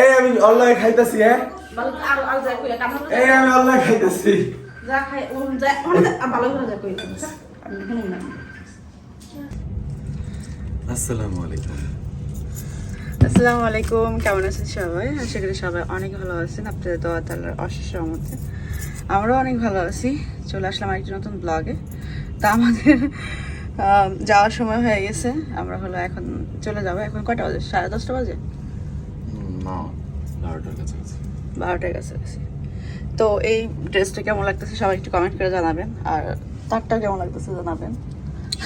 এই আমি অনলাইন খাইতেছি হ্যাঁ? ভালো আর আর যা কইয়া কাম এই আমি অনলাইন খাইতেছি। আসসালামু আলাইকুম। আসসালামু আলাইকুম কেমন আছেন সবাই? আশা করি সবাই অনেক ভালো আছেন আপনাদের দোয়া তাল্লার অশেষ রহমতে। আমরাও অনেক ভালো আছি। চলে আসলাম আরেকটি নতুন ব্লগে তা আমাদের আম, যাওয়ার সময় হয়ে গেছে। আমরা হলো এখন চলে যাব। এখন কটা বাজে? সাড়ে দশটা বাজে? বারোটার কাছাকাছি। তো এই ড্রেসটা কেমন লাগতেছে সবাই একটু কমেন্ট করে জানাবেন। আর তারটা কেমন লাগতেছে জানাবেন।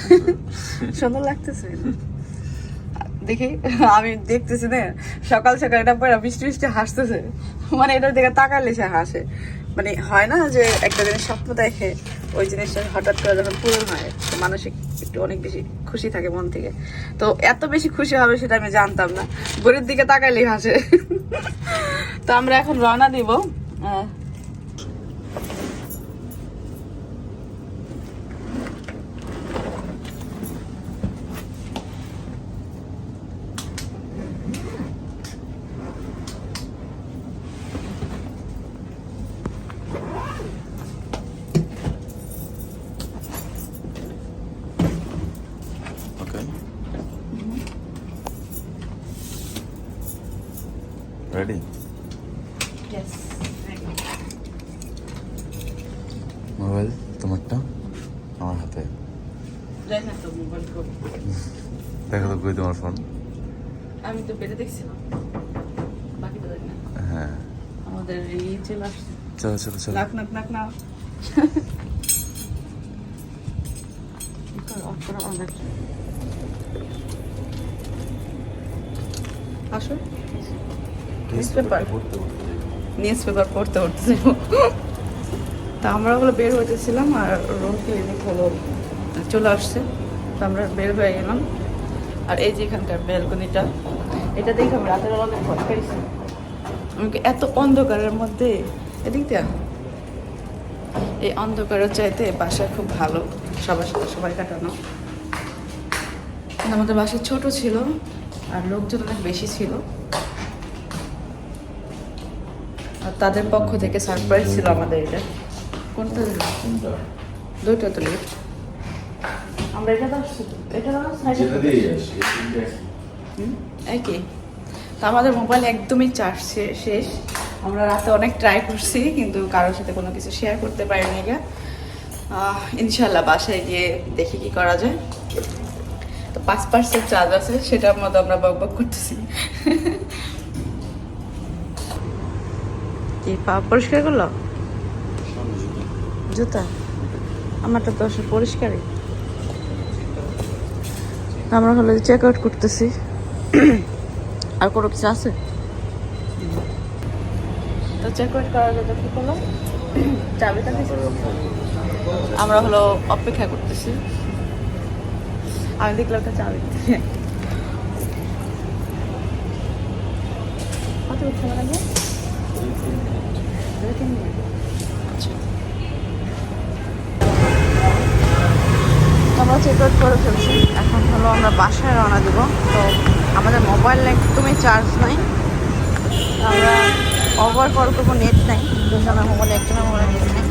সুন্দর লাগতেছে। দেখি আমি দেখতেছি না সকাল সকাল এটা পরে বৃষ্টি বৃষ্টি হাসতেছে। মানে এটার দিকে তাকালে সে হাসে। মানে হয় না যে একটা জিনিস স্বপ্ন দেখে ওই জিনিসটা হঠাৎ করে যখন পূরণ হয়, তো মানসিক একটু অনেক বেশি খুশি থাকে মন থেকে। তো এত বেশি খুশি হবে সেটা আমি জানতাম না। গরির দিকে তাকাইলেই হাসে। তো আমরা এখন রওনা দিব রেডি মোবাইল তোমারটা? আমার হাতে। দেখো তো কই তোমার ফোন আমি তো পেটে দেখছিলাম বাকি তো না। হ্যাঁ। আমাদের এই চলে আসছে। চলো চলো চলো। নাক নাক নাক না অনেক আসো। পড়তে পড়তে নিউজ পেপার পড়তে পড়তে তা আমরা হলো বের হইতেছিলাম আর রুম ক্লিনিক হলো। চলে আসছে। তো আমরা বের হয়ে গেলাম। আর এই যে এখানকার ব্যালকনিটা এটা দেখে আমি রাতের অনেক ভয় পাইছি। আমাকে এত অন্ধকারের মধ্যে, এদিক দিয়া। এই অন্ধকারের চাইতে বাসা খুব ভালো। সবার সাথে সবাই কাটানো। আমাদের বাসা ছোট ছিল আর লোকজন অনেক বেশি ছিল। তাদের পক্ষ থেকে সারপ্রাইজ ছিল আমাদের এটা। কোনটা দিল? দুইটা তো লিফট আমরা এটা। এটা একই। তা আমাদের মোবাইল একদমই চার্জ শেষ। আমরা রাতে অনেক ট্রাই করছি কিন্তু কারোর সাথে কোনো কিছু শেয়ার করতে পারিনি গা ইনশাল্লাহ বাসায় গিয়ে দেখি কি করা যায়। তো পাঁচ পার্সেন্ট চার্জ আছে সেটার মধ্যে আমরা বক বক করতেছি। কি পা পরিষ্কার করল? জুতা? আমারটা তো আসলে পরিষ্কারই। আমরা হলো চেক আউট করতেছি। আর কোনো কিছু আছে? তো চেক আউট করার জন্য কি করলাম? চাবিটা। আমরা হলো অপেক্ষা করতেছি। আমি দেখলাম একটা চাবি। কত লাগবে আমরা চেক আউট করে ফেলছি। এখন হলো আমরা বাসায় রওনা দিব। তো আমাদের মোবাইল একদমই চার্জ নাই। আমরা ওভার কল করব নেট নাই। দুজনের মোবাইলে একজনের মোবাইলে নেট নেই।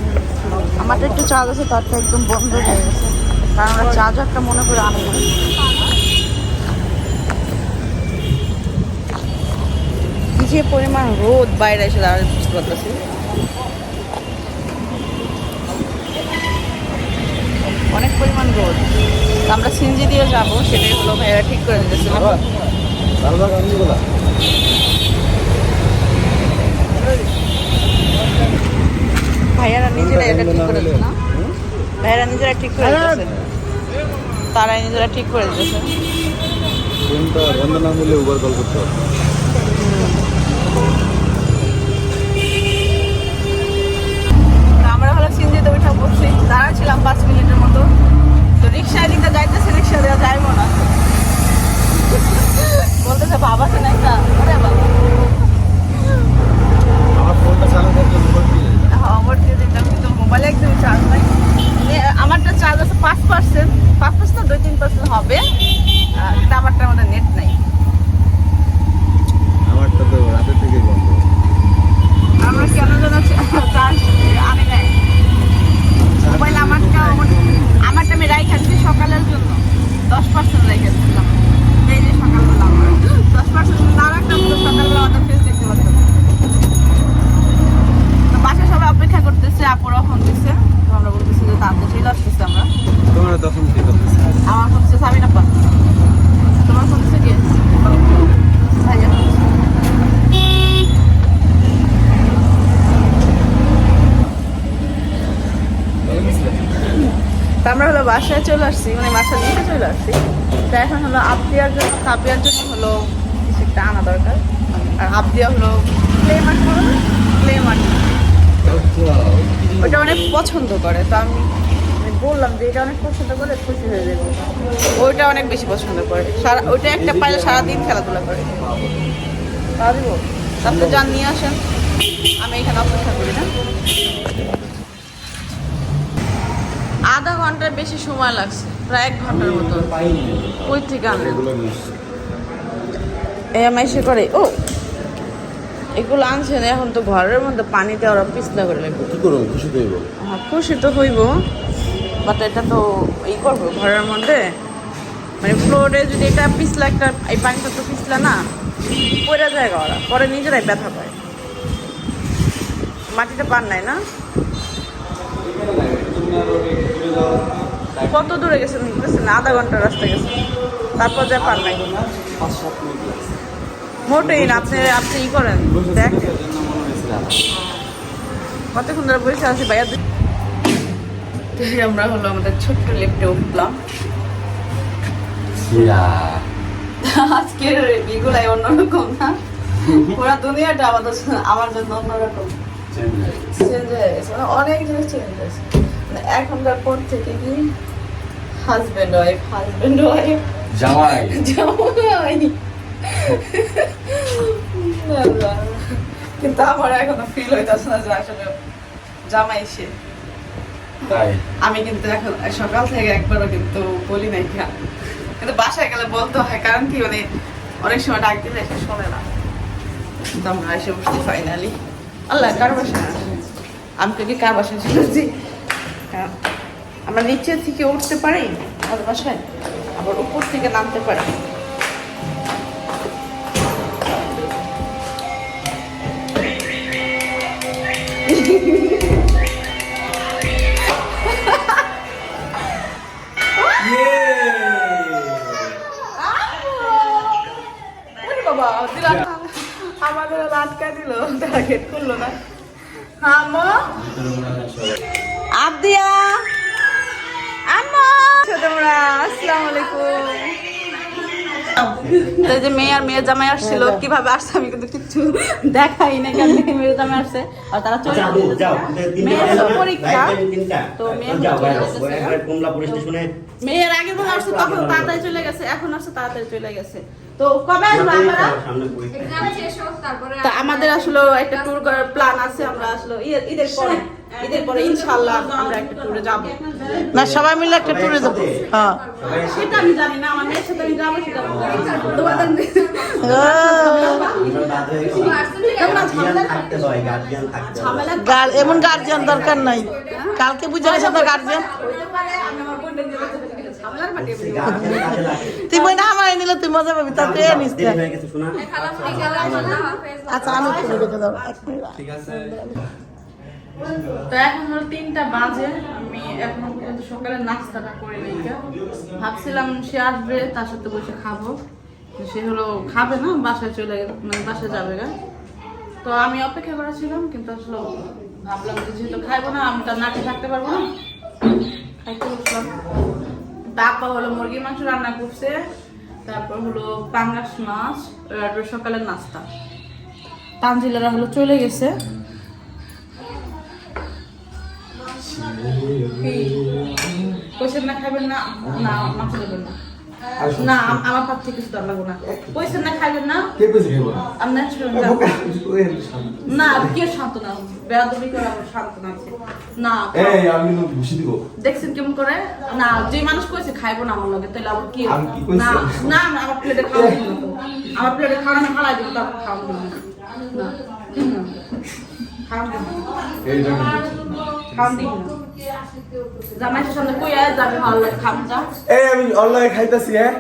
আমারটা একটু চার্জ আছে, তারটা একদম বন্ধ হয়ে গেছে। কারণ আমরা চার্জারটা মনে করে আনব। পরিমাণ রোদ বাইরে এসে দাঁড়াতে বুঝতে পারতেছি। অনেক পরিমাণ রোদ। আমরা সিনজি দিয়ে যাব সেটাই হলো ভাইয়েরা ঠিক করে দিতেছিল ভাইয়ারা নিজেরা এটা ঠিক করে দিচ্ছে না। ভাইয়ারা নিজেরা ঠিক করে দিতেছে। তারাই নিজেরা ঠিক করে দিতেছে। কোনটা বন্ধ না হলে উবার কল করতে হবে। পড়ছি দাঁড়াচ্ছিলাম পাঁচ মিনিটের মতো তো রিক্সায় দিকে যাইতেছে রিক্সা দেওয়া যাইবো না বলতেছে বাবা আছে না একটা ওরে বাবা আমার ফোনটা চালু করতে উবার দিয়ে আমার দিয়ে দিতাম কিন্তু মোবাইলে একদমই চার্জ নাই মানে আমারটা চার্জ আছে পাঁচ পার্সেন্ট পাঁচ পার্সেন্ট দুই তিন পার্সেন্ট হবে আহ, কিন্তু আমারটার মধ্যে নেট নাই চলে আসছি মানে বাসার নিচে চলে আসছি। তো এখন হলো আবদিয়ার জন্য, কাবিয়ার জন্য হলো কিছু একটা আনা দরকার। আর আবদিয়া হলো প্লে মাঠ বলো প্লে মাঠ ওটা অনেক পছন্দ করে, তো আমি বললাম যে এটা অনেক পছন্দ করে খুশি হয়ে যাব। ওইটা অনেক বেশি পছন্দ করে। সারা, ওইটা একটা পাইলে সারাদিন খেলাধুলা করে। দিব তারপরে যান, নিয়ে আসেন। আমি এখানে অপেক্ষা করি, না? আধা ঘণ্টার বেশি সময় লাগছে প্রায় এক ঘণ্টার মতো। ওই থেকে আনলেন এই এসে করে ও এগুলো আনছেন এখন তো ঘরের মধ্যে পানিতে ওরা পিছলা করে লাগবে কি করব খুশি দেবো হ্যাঁ, খুশি তো হইব বাট এটা তো ই করব ঘরের মধ্যে। মানে ফ্লোরে যদি এটা পিছলা একটা এই পানিটা তো পিছলা না পড়ে যায় ওরা পরে নিজেরাই ব্যথা পায়। মাটিটা পান নাই না? কত দূরে গেছেন? গেছেন আধা ঘণ্টা রাস্তা গেছেন। তারপর যা পান নাই। মোটেই না আপনি আপনি ই করেন দেখ কতক্ষণ ধরে বসে আছি ভাইয়া? তুই আমরা হলো আমাদের ছোট্ট লিফটে উঠলাম। আজকের এগুলাই অন্যরকম না? পুরা দুনিয়াটা আমাদের আমার জন্য অন্যরকম। চেঞ্জ হয়ে গেছে। অনেক জিনিস চেঞ্জ হয়েছে। এখনকার পর থেকে কি? হাজব্যান্ড ওয়াইফ হাজব্যান্ড ওয়াইফ জামাই। জামাই। কিন্তু আমার এখনও ফিল হইতেছে না যে আসলে জামাই সে। আমি কিন্তু এখন সকাল থেকে একবারও কিন্তু বলি নাই কিন্তু বাসায় গেলে বলতে হয় কারণ কি মানে অনেক সময় ডাক দিলে সে শোনে না। কিন্তু আমরা এসে বসছি ফাইনালি আল্লাহ কার বাসায়? আমি তো কি কার বাসায় হ্যাঁ। আমরা নিচে থেকে উঠতে পারি, আমাদের আবার উপর থেকে নামতে পারি। আমাদের আটকা দিল তারা গেট খুললো না। আবদিয়া। আম্মা। তোমরা আসসালামু আলাইকুম। এই যে মেয়ে আর মেয়ের জামাই আসছিল কীভাবে আসছে আমি কিন্তু কিচ্ছু দেখাই না কেন মেয়ের জামাই আসছে আর তারা চলে মেয়ের পরীক্ষা। তো মেয়ের আগে যখন আসছে তখন তাড়াতাড়ি চলে গেছে এখন আসছে তাড়াতাড়ি চলে গেছে। তো কবে আসবে তা আমাদের আসলে একটা ট্যুর করার প্ল্যান আছে আমরা আসলে ঈদ- ঈদের পরে। ঈদের পরে ইনশাআল্লাহ আমরা একটা ট্যুরে যাব। না সবাই মিলে একটা ট্যুরে যাব। হ্যাঁ। সেটা আমি জানি না আমার মেয়ের সাথে আমি যাব সেটা আমি জানি না। তোমাদের গার্জিয়ান থাকতে হয় গার্জিয়ান থাকতে হয়। ঝামেলা গার- এমন গার্জিয়ান দরকার নাই। কালকে বুঝে গেছে তো গার্জিয়ান তুই বই না আমার নিলে তুই মজা পাবি, তার তুই নিস দেরি গেছে শোনা আচ্ছা। তো এখন হলো তিনটা বাজে, আমি এখনও পর্যন্ত সকালে নাস্তাটা করে নেই। ভাবছিলাম সে আসবে, তার সাথে বসে খাব। সে হলো খাবে না, বাসায় চলে মানে বাসায় যাবে গা। তো আমি অপেক্ষা করেছিলাম, কিন্তু আসলে ভাবলাম যে যেহেতু খাইবো না, আমি তার নাকে থাকতে পারব না। খাইতে বসলাম। তারপর হলো মুরগির মাংস রান্না করছে তারপর হলো পাঙ্গাস মাছ সকালের নাস্তা। তানজিলারা হলো চলে গেছে। কোশ্চেন না খাবেন না? না মাংস দেবেন না। না আমার পাপ থেকে কিছু লাগবো না কইছেন না খাবেন না? আপনার শুনুন না? কে শান্ত না? বেড়াদবি করে আমার শান্ত না না এই আমি কিন্তু ঘুষি দিব। দেখছেন কেমন করে? না যে মানুষ কইছে খাইবো না আমার লগে তাহলে আবার কি? না না আমার প্লেটে খাওয়া দিব না আমার প্লেটে খাওয়া না খালাই দিব তারপর খাওয়া দিব না। না। খাওয়া। এই না এই আমি অনলাইনে খাইতাছি হ্যাঁ?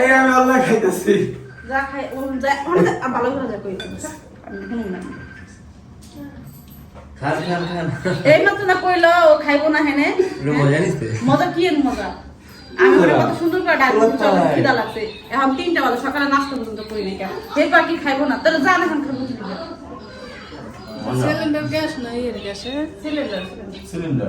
এই আমি অনলাইনে খাইতাছি। না এই মাত্র না কইলো খাইবো না হেনে। মজা কি মজা? আমি কত সুন্দর করে ডাকবো খিদা লাগছে। এখন তিনটা বাজে সকালে নাস্তা পর্যন্ত করি নাই কেন? এরপর কি খাইবো না। তোর জান এখন খাব। Silindir kaç ne yer kaçı? Silindir. Silindir.